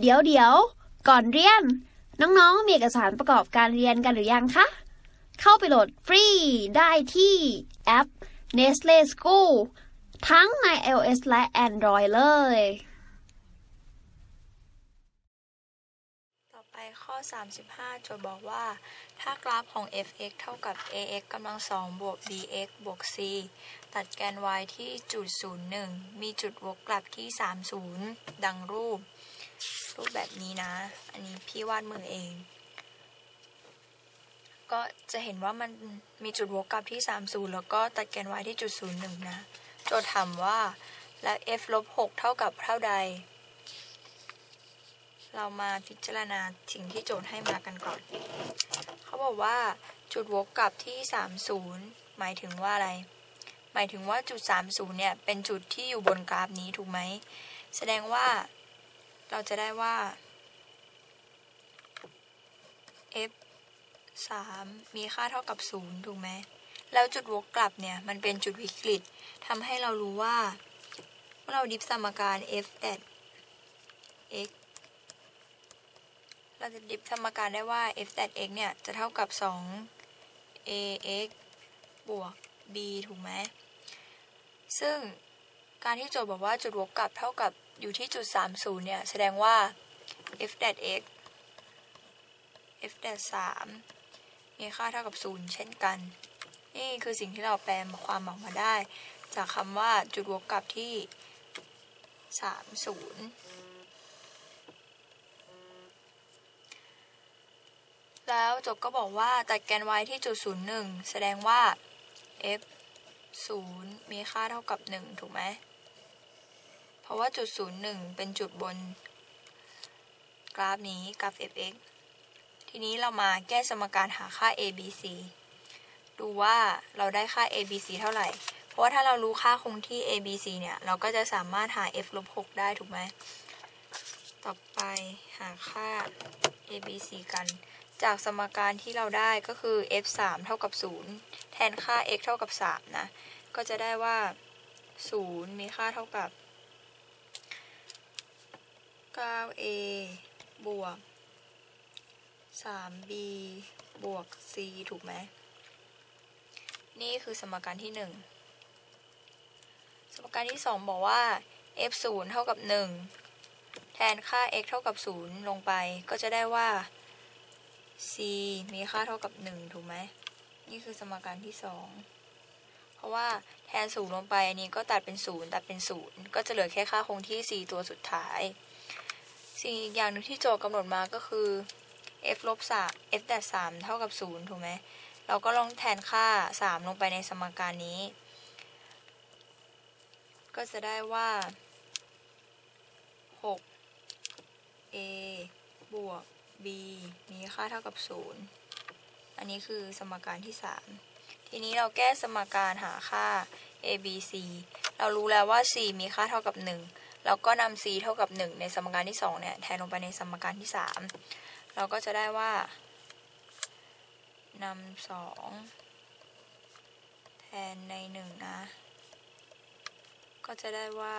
เดี๋ยวเดี๋ยวก่อนเรียน น้องๆ มีเอกสารประกอบการเรียนกันหรือยังคะ เข้าไปโหลดฟรีได้ที่แอป Nestle School ทั้งใน iOS และ Android เลย ต่อไปข้อ 35โจทย์บอกว่า ถ้ากราฟของ f(x) เท่ากับ ax กำลังสองบวก bx บวก c ตัดแกน y ที่จุด 01 มีจุดวกกลับที่ 30 ดังรูป รูปแบบนี้นะ อันนี้พี่วาดมือเอง ก็จะเห็นว่ามันมีจุดวกกลับที่ 30 แล้วก็ตัดแกน y ที่จุด 01 นะ โจทย์ถามว่าแล้ว f ลบ6เท่ากับเท่าใด เรามาพิจารณาสิ่งที่โจทย์ให้มากันก่อน เขาบอกว่าจุดวกกลับที่ 30 หมายถึงว่าอะไร หมายถึงว่าจุด 30 เนี่ย เป็นจุดที่อยู่บนกราฟนี้ถูกไหม แสดงว่า เราจะได้ว่า f 3มีค่าเท่ากับ 0 ถูกไหม แล้วจุดวกกลับเนี่ย มันเป็นจุดวิกฤตทำให้เรารู้ว่าเมื่อเราดิฟสมการ f at x เราจะดิฟสมการได้ว่า f at x เนี่ย จะเท่ากับ 2 ax บวก b ถูกไหม ซึ่งการที่โจทย์บอกว่าจุดวกกลับเท่ากับ อยู่ที่จุด 30 เนี่ย แสดงว่า f at x f at 3มีค่าเท่ากับ 0 เช่นกัน นี่คือสิ่งที่เราแปลความออกมาได้ จากคำว่าจุดวกกลับที่ 30 แล้วจบก็บอกว่าตัดแกน y ที่จุด 01 แสดงว่า f 0 มีค่าเท่ากับ 1 ถูกไหม ราะว่าจุด 01 เป็นจุดบน กราฟนี้กราฟ fx ทีนี้เรามาแก้สมการหาค่า a b c ดูว่าเราได้ค่า a b c เท่าไหร่ เพราะว่าถ้าเรารู้ค่าคงที่ a b c เนี่ย เราก็จะสามารถหา f ลบ6ได้ถูกไหม ต่อไปหาค่า a b c กัน จากสมการที่เราได้ก็คือ f 3เท่ากับ 0 แทนค่า x เท่ากับ 3 นะ ก็จะได้ว่า 0 มีค่าเท่ากับ 9a บวก 3b บวก c ถูกไหม นี่คือสมการที่ 1 สมการที่ 2 บอกว่า f 0เท่ากับ 1 แทนค่า x เท่ากับ 0 ลงไป ก็จะได้ว่า c มีค่าเท่ากับ 1 ถูกไหม นี่คือสมการที่ 2 เพราะว่าแทน 0 ลงไป อันนี้ก็ตัดเป็น 0 ตัดเป็น 0 ก็จะเหลือแค่ค่าคงที่4ตัวสุดท้าย สิ่งอีกอย่างหนึ่งที่โจทย์กำหนดมาก็คือ f ลบ3 f แดด3เท่ากับ0ถูกไหม เราก็ลองแทนค่า 3 ลงไปในสมการนี้ ก็จะได้ว่า 6 a บวก b มีค่าเท่ากับ 0 อันนี้คือสมการที่ 3 ทีนี้เราแก้สมการหาค่า a b c เรารู้แล้วว่า c มีค่าเท่ากับ 1 เราก็นำ c เท่ากับ 1 ในสมการที่2เนี่ยแทนลงไปในสมการที่ 3 เราก็จะได้ว่านำสองแทนใน 1 นะ ก็จะได้ว่า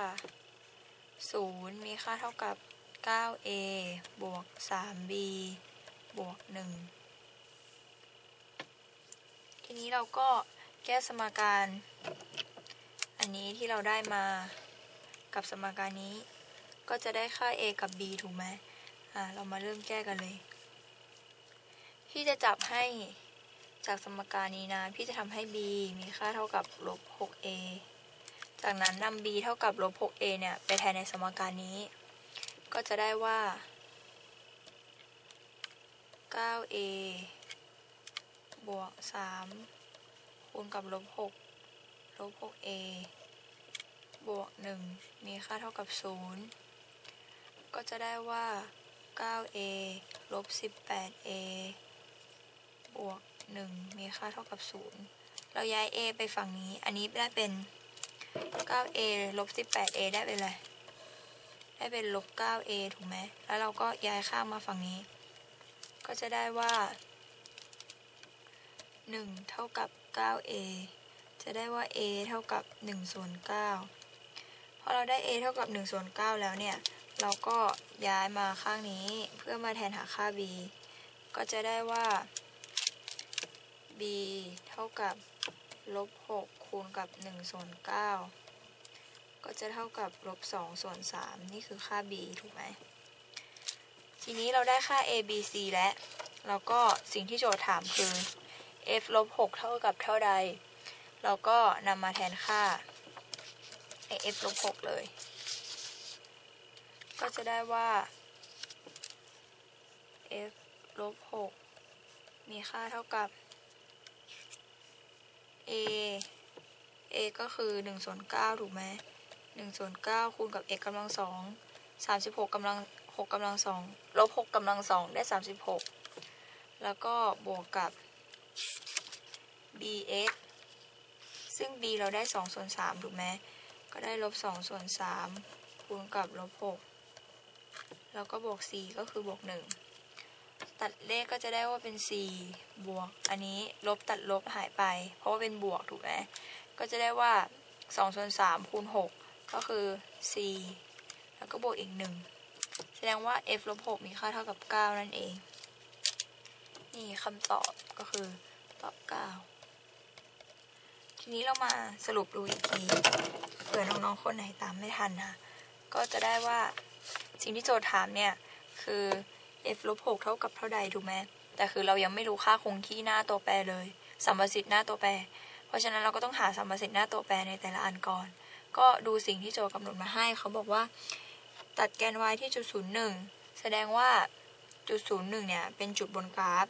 0 มีค่าเท่ากับ 9a บวก 3b บวก 1 ทีนี้เราก็แก้สมการ อันนี้ที่เราได้มา กับสมการนี้ ก็จะได้ค่า a กับ b ถูกไหมอ่าเรามาเริ่มแก้กันเลย พี่จะจับให้จากสมการนี้นะ พี่จะทำให้ b มีค่าเท่ากับลบ 6a จากนั้นนำ b เท่ากับลบ 6a เนี่ย ไปแทนในสมการนี้ ก็จะได้ว่า 9a บวก 3 คูณกับลบ 6 ลบ 6a บวก 1 มีค่าเท่ากับ 0 ก็จะได้ว่า 9a ลบ 18a บวก 1 มีค่าเท่ากับ 0 เราย้าย a ไปฝั่งนี้ อันนี้ได้เป็น 9a ลบ 18a ได้เป็นอะไร ได้เป็นลบ 9a ถูกไหม แล้วเราก็ย้ายข้ามาฝั่งนี้ ก็จะได้ว่า 1 เท่ากับ 9a จะได้ว่า a เท่ากับ1ส่วน9 พอเราได้ a เท่ากับ1ส่วน9แล้วเนี่ย เราก็ย้ายมาข้างนี้เพื่อมาแทนหาค่า b ก็จะได้ว่า b เท่ากับลบ6คูณกับ1ส่วน9ก็จะเท่ากับลบ2ส่วน3นี่คือค่า b ถูกไหม ทีนี้เราได้ค่า a b c แล้วแล้วก็สิ่งที่โจทย์ถามคือ f ลบ6เท่ากับเท่าใด เราก็นำมาแทนค่า f ลบ6เลย ก็จะได้ว่า f ลบ6มีค่าเท่ากับ a a ก็คือ1ส่วน9ถูกไหม1ส่วน9คูณกับ x กำลัง2 36กำลัง6กำลัง2ลบ6กำลัง2ได้ 36 แล้วก็บวกกับ bx ซึ่ง b เราได้2ส่วน3ถูกไหม ก็ได้ลบ2ส่วน3คูณกับลบ6แล้วก็บวก 4 ก็คือบวก 1 ตัดเลขก็จะได้ว่าเป็น 4 บวก อันนี้ลบตัดลบหายไป เพราะว่าเป็นบวกถูกไหมก็จะได้ว่า2ส่วน3คูณ 6 ก็คือ 4 แล้วก็บวกอีก 1 แสดงว่า f ลบ6มีค่าเท่ากับ 9 นั่นเอง นี่คำตอบก็คือตอบ 9 ทีนี้เรามาสรุปดูอีกที อน้องๆคนไหนตามไม่ทันนะก็จะได้ว่าสิ่งที่โจทย์ถามเนี่ยคือ f ลบ6เท่ากับเท่าใดถูกไหมแต่คือเรายังไม่รู้ค่าคงที่หน้าตัวแปรเลยสัมประสิทธิ์หน้าตัวแปร เพราะฉะนั้นเราก็ต้องหาสัมประสิทธิ์หน้าตัวแปรในแต่ละอันก่อน ก็ดูสิ่งที่โจทย์กำหนดมาให้เขาบอกว่าตัดแกน y ที่จุดศูนย์หนึ่งแสดงว่าจุดศูนย์หนึ่งเนี่ยเป็นจุดบนกราฟ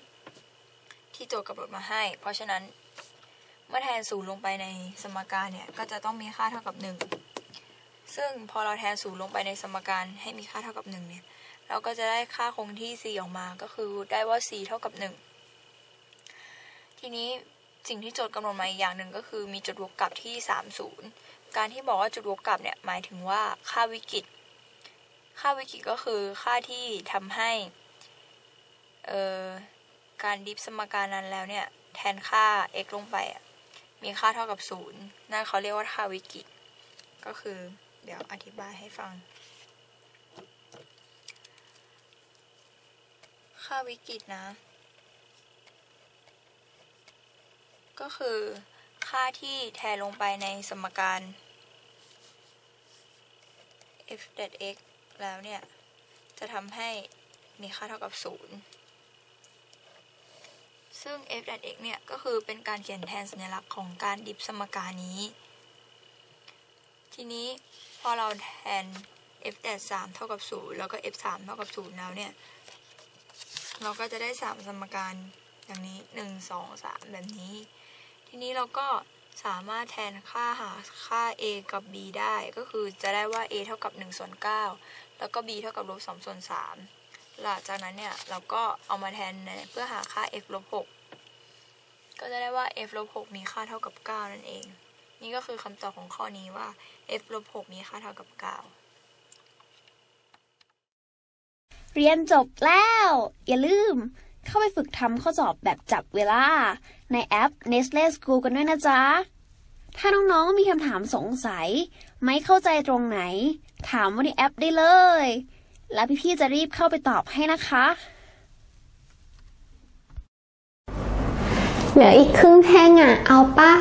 ที่โจทย์กำหนดมาให้ เพราะฉะนั้นเมื่อแทนศูนย์ลงไปในสมการเนี่ยก็จะต้องมีค่าเท่ากับหนึ่ง ซึ่งพอเราแทนศูนย์ลงไปในสมการให้มีค่าเท่ากับหนึ่งเนี่ย เราก็จะได้ค่าคงที่ c ออกมาก็คือได้ว่า c เท่ากับหนึ่งทีนี้สิ่งที่โจทย์กำหนดมาอีกอย่างหนึ่งก็คือมีจุดวกกลับที่ 30 การที่บอกว่าจุดวกกลับเนี่ยหมายถึงว่าค่าวิกฤต ค่าวิกฤตก็คือค่าที่ทำให้เอ่อการดิฟสมการนั้นแล้วเนี่ยแทนค่า x ลงไปมีค่าเท่ากับ 0 นั่นเขาเรียกว่าค่าวิกฤตก็คือ เดี๋ยวอธิบายให้ฟัง ค่าวิกฤตนะ ก็คือค่าที่แทนลงไปในสมการ f x แล้วเนี่ย จะทำให้มีค่าเท่ากับ 0 ซึ่ง f x เนี่ย ก็คือเป็นการเขียนแทนสัญลักษณ์ของการดิฟสมการนี้ ทีนี้พอเราแทน f 3เท่ากับ 0 แล้วก็ f 3เท่ากับ 0 แล้วเนี่ย เราก็จะได้ 3 สมการอย่างนี้ 1 2 3 แบบนี้ ทีนี้เราก็สามารถแทนค่าหาค่า a กับ b ได้ก็คือจะได้ว่า a เท่ากับ1ส่วน9แล้วก็ b เท่ากับลบ2ส่วน3หลังจากนั้นเนี่ย เราก็เอามาแทนเพื่อหาค่า f ลบ6ก็จะได้ว่า f ลบ6มีค่าเท่ากับ 9 นั่นเอง นี่ก็คือคำตอบของข้อนี้ว่า f ลบ6มีค่าเท่ากับ 9 เรียนจบแล้ว อย่าลืม เข้าไปฝึกทำข้อสอบแบบจับเวลา ในแอป Nestle School กันด้วยนะจ๊ะ ถ้าน้องๆมีคำถามสงสัย ไม่เข้าใจตรงไหน ถามว่าในแอปได้เลย แล้วพี่ๆจะรีบเข้าไปตอบให้นะคะเหลืออีกครึ่งแท่งอะ เอาปะ